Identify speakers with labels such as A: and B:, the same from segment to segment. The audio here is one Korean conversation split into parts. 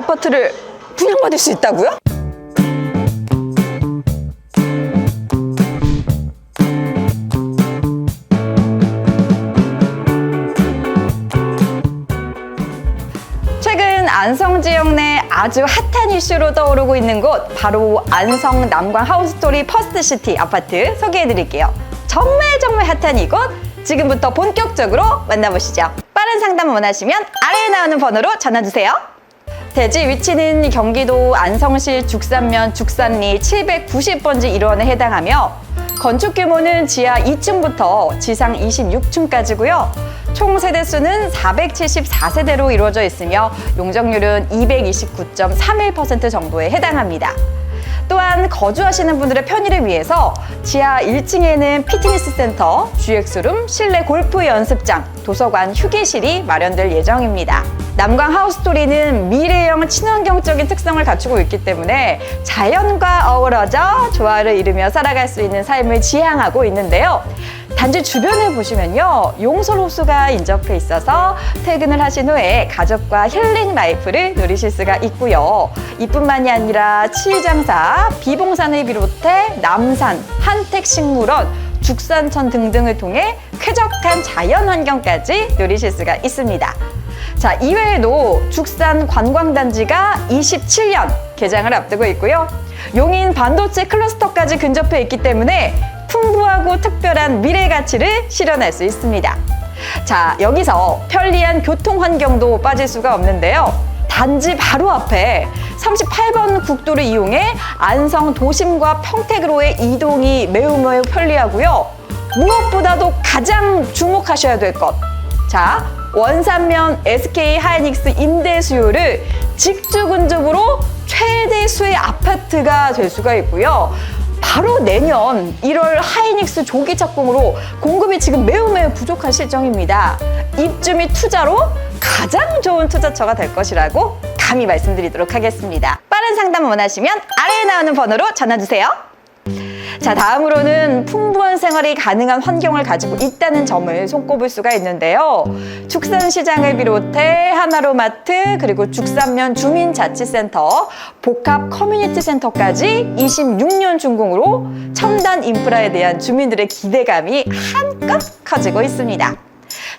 A: 아파트를 분양받을 수 있다고요? 최근 안성 지역 내 아주 핫한 이슈로 떠오르고 있는 곳 바로 안성 남광 하우스토리 퍼스트시티 아파트 소개해 드릴게요. 정말 정말 핫한 이곳 지금부터 본격적으로 만나보시죠. 빠른 상담 원하시면 아래에 나오는 번호로 전화 주세요. 대지 위치는 경기도 안성시 죽산면 죽산리 790번지 1원에 해당하며 건축 규모는 지하 2층부터 지상 26층까지고요. 총 세대 수는 474세대로 이루어져 있으며 용적률은 229.31% 정도에 해당합니다. 또한 거주하시는 분들의 편의를 위해서 지하 1층에는 피트니스 센터, GX룸, 실내 골프 연습장, 도서관, 휴게실이 마련될 예정입니다. 남광 하우스토리는 미래형 친환경적인 특성을 갖추고 있기 때문에 자연과 어우러져 조화를 이루며 살아갈 수 있는 삶을 지향하고 있는데요. 단지 주변을 보시면요. 용설 호수가 인접해 있어서 퇴근을 하신 후에 가족과 힐링 라이프를 누리실 수가 있고요. 이뿐만이 아니라 칠장사, 비봉산을 비롯해 남산, 한택식물원, 죽산천 등등을 통해 쾌적한 자연 환경까지 누리실 수가 있습니다. 자, 이외에도 죽산 관광단지가 27년 개장을 앞두고 있고요. 용인 반도체 클러스터까지 근접해 있기 때문에 풍부하고 특별한 미래 가치를 실현할 수 있습니다. 자, 여기서 편리한 교통 환경도 빠질 수가 없는데요. 단지 바로 앞에 38번 국도를 이용해 안성 도심과 평택으로의 이동이 매우 매우 편리하고요. 무엇보다도 가장 주목하셔야 될 것. 자, 원산면 SK 하이닉스 임대 수요를 직주근접으로 최대 수의 아파트가 될 수가 있고요. 바로 내년 1월 하이닉스 조기 착공으로 공급이 지금 매우 매우 부족한 실정입니다. 입주 및 투자로 가장 좋은 투자처가 될 것이라고 감히 말씀드리도록 하겠습니다. 빠른 상담 원하시면 아래에 나오는 번호로 전화 주세요. 자, 다음으로는 풍부한 생활이 가능한 환경을 가지고 있다는 점을 손꼽을 수가 있는데요. 죽산시장을 비롯해 하나로마트, 그리고 죽산면 주민자치센터, 복합 커뮤니티 센터까지 26년 준공으로 첨단 인프라에 대한 주민들의 기대감이 한껏 커지고 있습니다.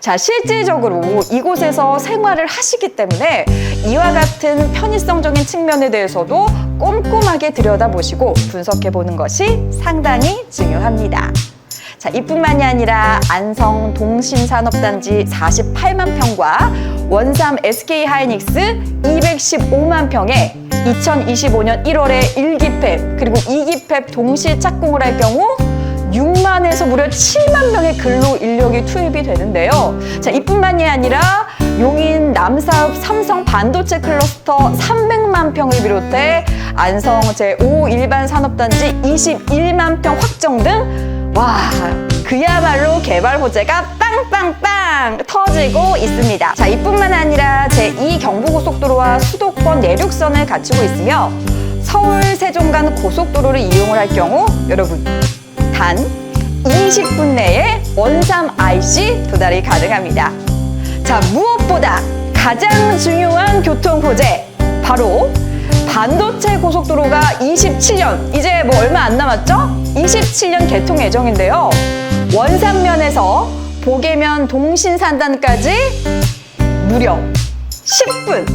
A: 자, 실질적으로 이곳에서 생활을 하시기 때문에 이와 같은 편의성적인 측면에 대해서도 꼼꼼하게 들여다보시고 분석해 보는 것이 상당히 중요합니다. 자, 이뿐만이 아니라 안성 동신산업단지 48만 평과 원삼 SK 하이닉스 215만 평에 2025년 1월에 1기팹 그리고 2기팹 동시 착공을 할 경우 6만에서 무려 7만 명의 근로 인력이 투입이 되는데요. 자, 이뿐만이 아니라 용인 남사읍 삼성 반도체 클러스터 300만 평을 비롯해 안성 제5 일반 산업단지 21만 평 확정 등 와, 그야말로 개발 호재가 빵빵빵 터지고 있습니다. 자, 이뿐만 아니라 제2 경부고속도로와 수도권 내륙선을 갖추고 있으며 서울 세종 간 고속도로를 이용을 할 경우 여러분 단 20분 내에 원삼 IC 도달이 가능합니다. 자, 무엇보다 가장 중요한 교통 호재 바로 반도체 고속도로가 27년 이제 뭐 얼마 안 남았죠? 27년 개통 예정인데요. 원산면에서 보계면 동신산단까지 무려 10분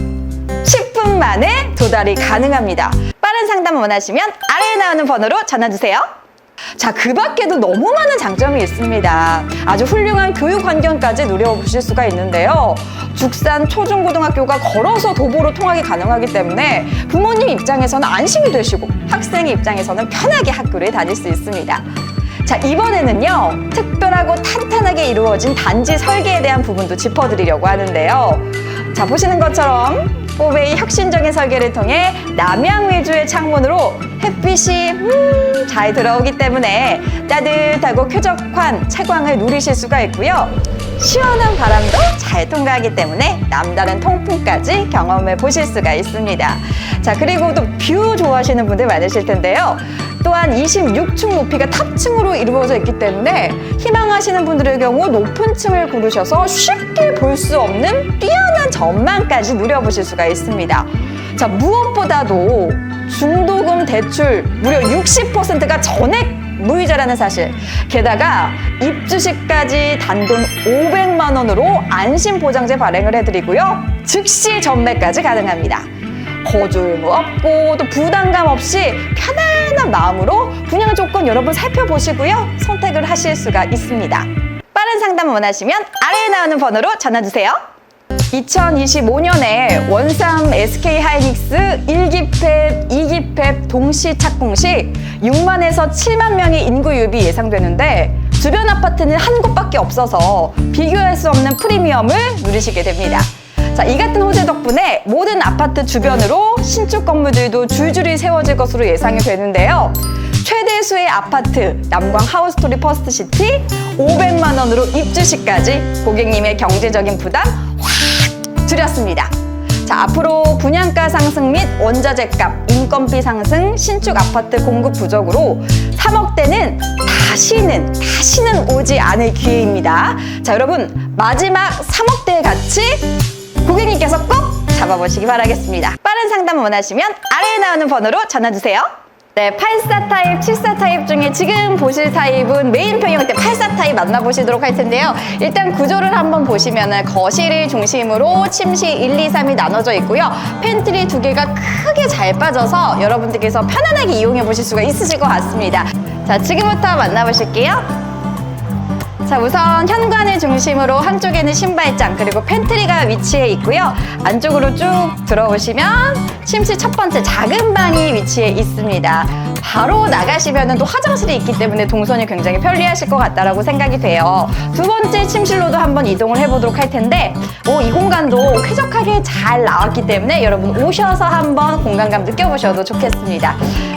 A: 10분 만에 도달이 가능합니다. 빠른 상담 원하시면 아래에 나오는 번호로 전화 주세요. 자, 그 밖에도 너무 많은 장점이 있습니다. 아주 훌륭한 교육 환경까지 누려보실 수가 있는데요. 죽산 초중고등학교가 걸어서 도보로 통학이 가능하기 때문에 부모님 입장에서는 안심이 되시고 학생 입장에서는 편하게 학교를 다닐 수 있습니다. 자, 이번에는요, 특별하고 탄탄하게 이루어진 단지 설계에 대한 부분도 짚어드리려고 하는데요. 자, 보시는 것처럼 뽀베이 혁신적인 설계를 통해 남향 위주의 창문으로 햇빛이 음, 잘 들어오기 때문에 따뜻하고 쾌적한 채광을 누리실 수가 있고요. 시원한 바람도 잘 통과하기 때문에 남다른 통풍까지 경험해 보실 수가 있습니다. 자, 그리고 또 뷰 좋아하시는 분들 많으실 텐데요. 또한 26층 높이가 탑층으로 이루어져 있기 때문에 희망하시는 분들의 경우 높은 층을 고르셔서 쉽게 볼 수 없는 뛰어난 전망까지 누려보실 수가 있습니다. 자, 무엇보다도 중도금 대출 무려 60%가 전액 무이자라는 사실. 게다가 입주시까지 단돈 500만 원으로 안심 보장제 발행을 해드리고요. 즉시 전매까지 가능합니다. 거주 의무 없고 또 부담감 없이 편안한 마음으로 분양 조건 여러분 살펴보시고요. 선택을 하실 수가 있습니다. 빠른 상담 원하시면 아래에 나오는 번호로 전화 주세요. 2025년에 원삼 SK 하이닉스 1기팹, 2기팹 동시 착공 시 6만에서 7만 명의 인구 유입이 예상되는데 주변 아파트는 한 곳밖에 없어서 비교할 수 없는 프리미엄을 누리시게 됩니다. 자, 이 같은 호재 덕분에 모든 아파트 주변으로 신축 건물들도 줄줄이 세워질 것으로 예상이 되는데요. 최대 수의 아파트 남광 하우스토리 퍼스트 시티 500만 원으로 입주 시까지 고객님의 경제적인 부담 확 줄였습니다. 자, 앞으로 분양가 상승 및 원자재 값, 인건비 상승, 신축 아파트 공급 부족으로 3억대는 다시는 다시는 오지 않을 기회입니다. 자, 여러분 마지막 3억대의 가치 고객님께서 꼭 잡아보시기 바라겠습니다. 빠른 상담 원하시면 아래에 나오는 번호로 전화 주세요. 네, 84 타입, 74 타입 중에 지금 보실 타입은 메인 평형 때84 타입 만나보시도록 할 텐데요. 일단 구조를 한번 보시면 거실을 중심으로 침실 1, 2, 3이 나눠져 있고요. 팬트리 두 개가 크게 잘 빠져서 여러분들께서 편안하게 이용해 보실 수가 있으실 것 같습니다. 자, 지금부터 만나보실게요. 자, 우선 현관을 중심으로 한쪽에는 신발장 그리고 팬트리가 위치해 있고요. 안쪽으로 쭉 들어오시면 침실 첫 번째 작은 방이 위치해 있습니다. 바로 나가시면 또 화장실이 있기 때문에 동선이 굉장히 편리하실 것 같다라고 생각이 돼요. 두 번째 침실로도 한번 이동을 해보도록 할 텐데, 오, 이 공간도 쾌적하게 잘 나왔기 때문에 여러분 오셔서 한번 공간감 느껴보셔도 좋겠습니다.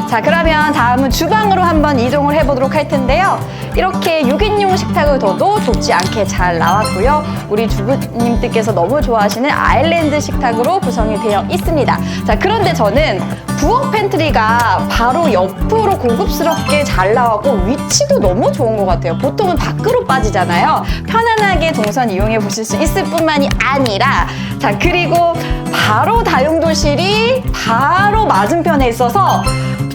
A: 자, 그러면 다음은 주방으로 한번 이동을 해보도록 할 텐데요. 이렇게 6인용 식탁을 둬도 좁지 않게 잘 나왔고요. 우리 주부님들께서 너무 좋아하시는 아일랜드 식탁으로 구성이 되어 있습니다. 자, 그런데 저는 부엌 팬트리가 바로 옆으로 고급스럽게 잘 나왔고 위치도 너무 좋은 것 같아요. 보통은 밖으로 빠지잖아요. 편안하게 동선 이용해 보실 수 있을 뿐만이 아니라 자 그리고 바로 다용도실이 바로 맞은편에 있어서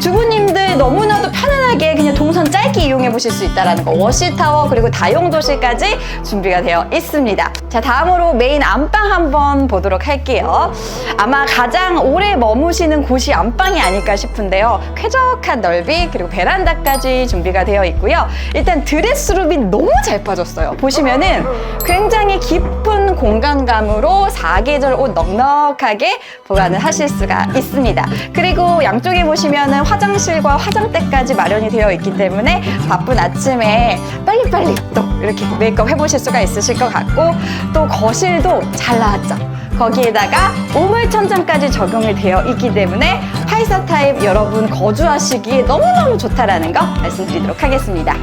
A: 주부님들 너무나도 편안하게 그냥 동선 짧게 이용해 보실 수 있다는 거. 워시타워 그리고 다용도실까지 준비가 되어 있습니다. 자 다음으로 메인 안방 한번 보도록 할게요. 아마 가장 오래 머무시는 곳이 안방이 아닐까 싶은데요. 쾌적한 넓이 그리고 베란다까지 준비가 되어 있고요. 일단 드레스룸이 너무 잘 빠졌어요. 보시면은 굉장히 깊은 공간감으로 사계절 옷 넉넉하게 보관을 하실 수가 있습니다. 그리고 양쪽에 보시면은 화장실과 화장대까지 마련이 되어 있기 때문에 바쁜 아침에 빨리빨리 또 이렇게 메이크업 해보실 수가 있으실 것 같고 또 거실도 잘 나왔죠. 거기에다가 우물 천장까지 적용이 되어 있기 때문에 84 타입 여러분 거주하시기에 너무너무 좋다라는 거 말씀드리도록 하겠습니다.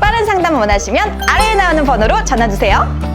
A: 빠른 상담 원하시면 아래에 나오는 번호로 전화 주세요.